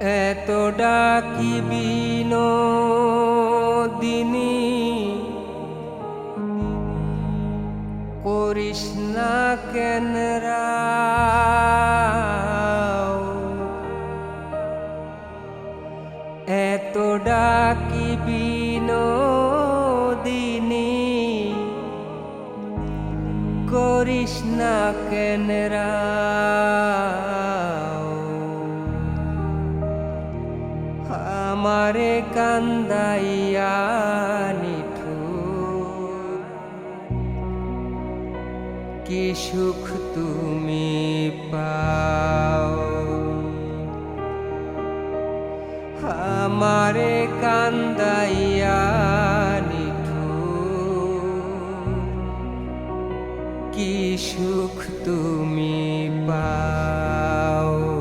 এত ডাকি বিনোদিনী করিস না কেন? এত ডাকি বিনোদিনী করিস না কেন রাও? আমারে কান্দাইয়া নিঠুর। কি সুখ তুমি পাও। আমারে কান্দাইয়া নিঠুর। কি সুখ তুমি পাও।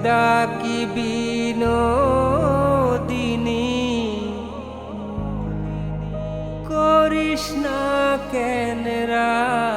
এত ডাকি বিনোদিনী কৃষ্ণ না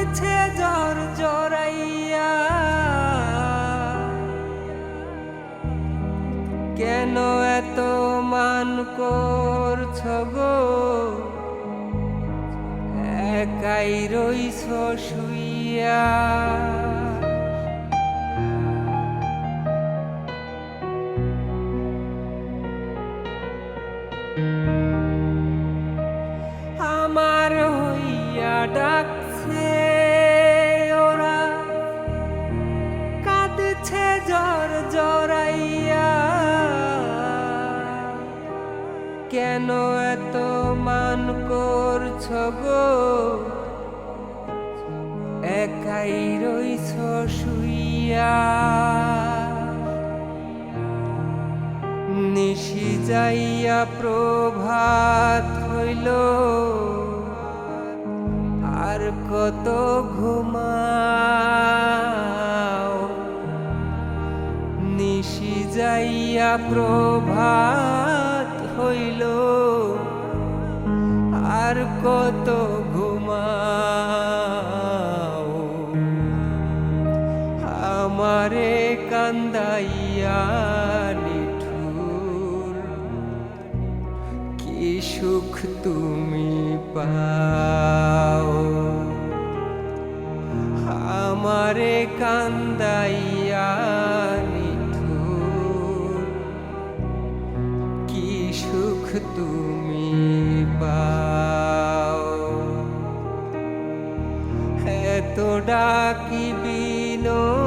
কাঁদছে জ্বর জরাইয়া কেন এত মান করছ গো? একাই রইছ শুইয়া। আমার হইয়া ডাকছে কেন এত মান করছ গো? একাই রইছ শুইয়া। নিশি যাইয়া প্রভাত হইল। আর কত ঘুমাও? নিশি যাইয়া প্রভাত হইল। আর কত ঘুমাও। আমারে কান্দাইয়া নিঠুর। কি সুখ তুমি পাও। আমারে কান্দাইয়া সুখ তুমি পাও এত ডাকি বিনোদিনী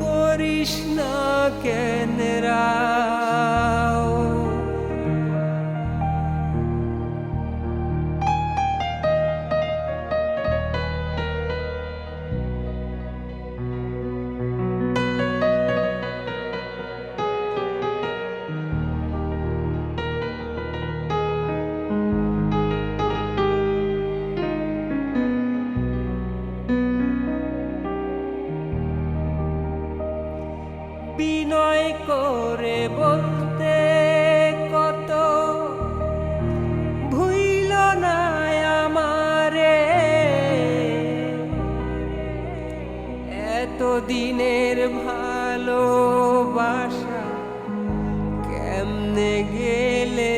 করিস না কেন রাও? বিনয় করে বলতে কত? ভুইল না আমারে। এত দিনের ভালোবাসা কেমনে গেলে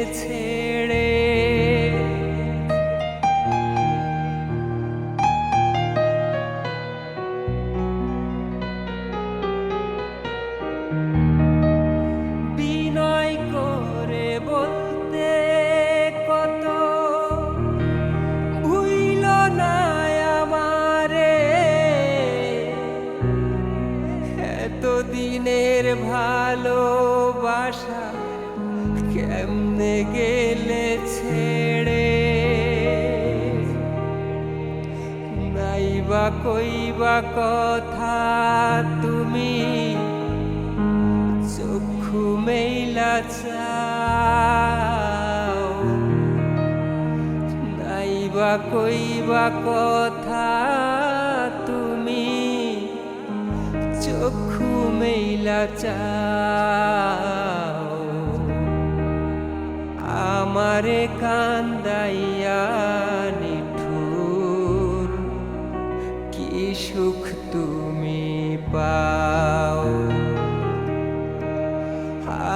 এতদিনের ভালোবাসা কেমনে গেলে ছেড়ে? নাইবা কইবা কথা তুমি, চক্ষু মেইলা চাও। নাইবা কইবা কথা চক্ষু মেইলা চাও। আমারে কান্দাইয়া নিঠুর, কি সুখ তুমি পাও।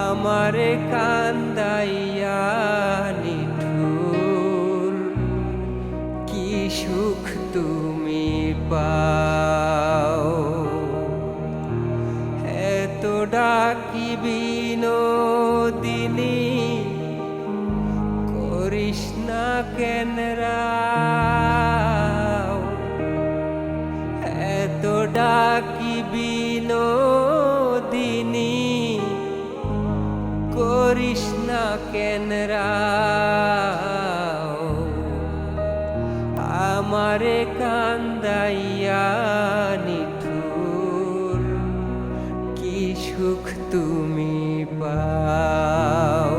আমারে কান্দাইয়া নিঠুর, কি সুখ তুমি পাও। বিনোদিনী, করিস না কেন এত ডাকি বিনোদিনী, করিস না কেন আমারে কান্দাইয়া নিঠুর, কি সুখ তুমি পাও।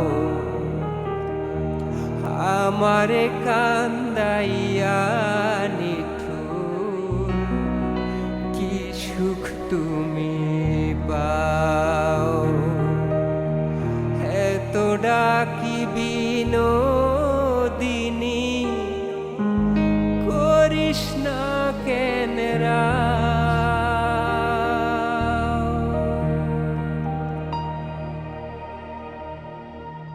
আমার কান্দাইয়া কি সুখ তুমি পাও। এত ডাকি বিনোদিনী